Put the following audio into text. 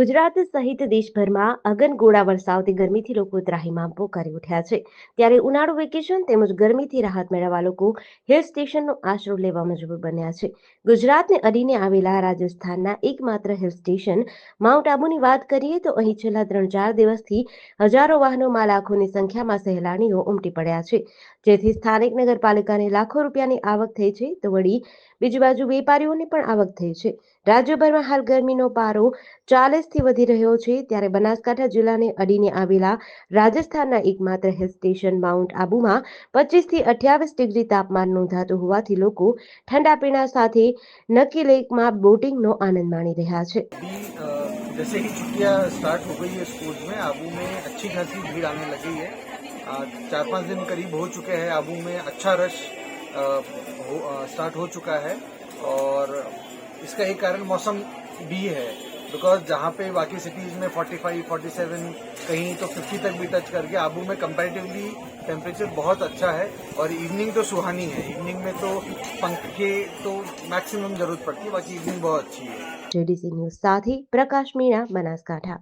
ગુજરાત સહિત દેશભરમાં અગનગોળા વરસાવતી ગરમીથી લોકો ત્રાહીમામ પોકારી ઉઠ્યા છે ત્યારે ઉનાળુ વેકેશન તેમજ ગરમીથી રાહત મેળવવા લોકો હિલ સ્ટેશનનો આશરો લેવા મજબૂર બન્યા છે ગુજરાતને અડીને આવેલા રાજસ્થાનના એકમાત્ર હિલ સ્ટેશન માઉન્ટ આબુની વાત કરીએ તો અહીં છેલ્લા ત્રણ ચાર દિવસથી હજારો વાહનોમાં લાખોની સંખ્યામાં સહેલાણીઓ ઉમટી પડ્યા છે જેથી સ્થાનિક નગરપાલિકાને લાખો રૂપિયાની આવક થઈ છે તો વળી બીજી બાજુ વેપારીઓની પણ આવક થઈ છે રાજ્યભરમાં હાલ ગરમીનો પારો ચાલીસ તી વધી રહ્યો છે ત્યારે બનાસકાંઠા જિલ્લાને અડીને આવેલા રાજસ્થાનના એકમાત્ર રેલ્વે સ્ટેશન માઉન્ટ આબુમાં 25 થી 28 ડિગ્રી તાપમાન નોંધાતું હોવાથી લોકો ઠંડા પીણા સાથે નકિલ લેકમાં બોટિંગનો આનંદ માણી રહ્યા છે. જેસી ટિયા સ્ટાર્ટ થઈ ગઈ છે સ્પોટ્સમાં આબુમાં अच्छी खासी भीड़ आने लगी है 4-5 दिन करीब हो चुके हैं आबू में अच्छा रश स्टार्ट हो चुका है और इसका एक कारण मौसम भी है बिकॉज जहाँ पे बाकी सिटीज में 45, 47 कहीं तो 50 तक भी टच करके आबू में कंपेरेटिवली टेम्परेचर बहुत अच्छा है और इवनिंग तो सुहानी है इवनिंग में तो पंखे तो मैक्सिमम जरूरत पड़ती है बाकी इवनिंग बहुत अच्छी है जेडीसी न्यूज साथ ही प्रकाश मीणा बनासकाठा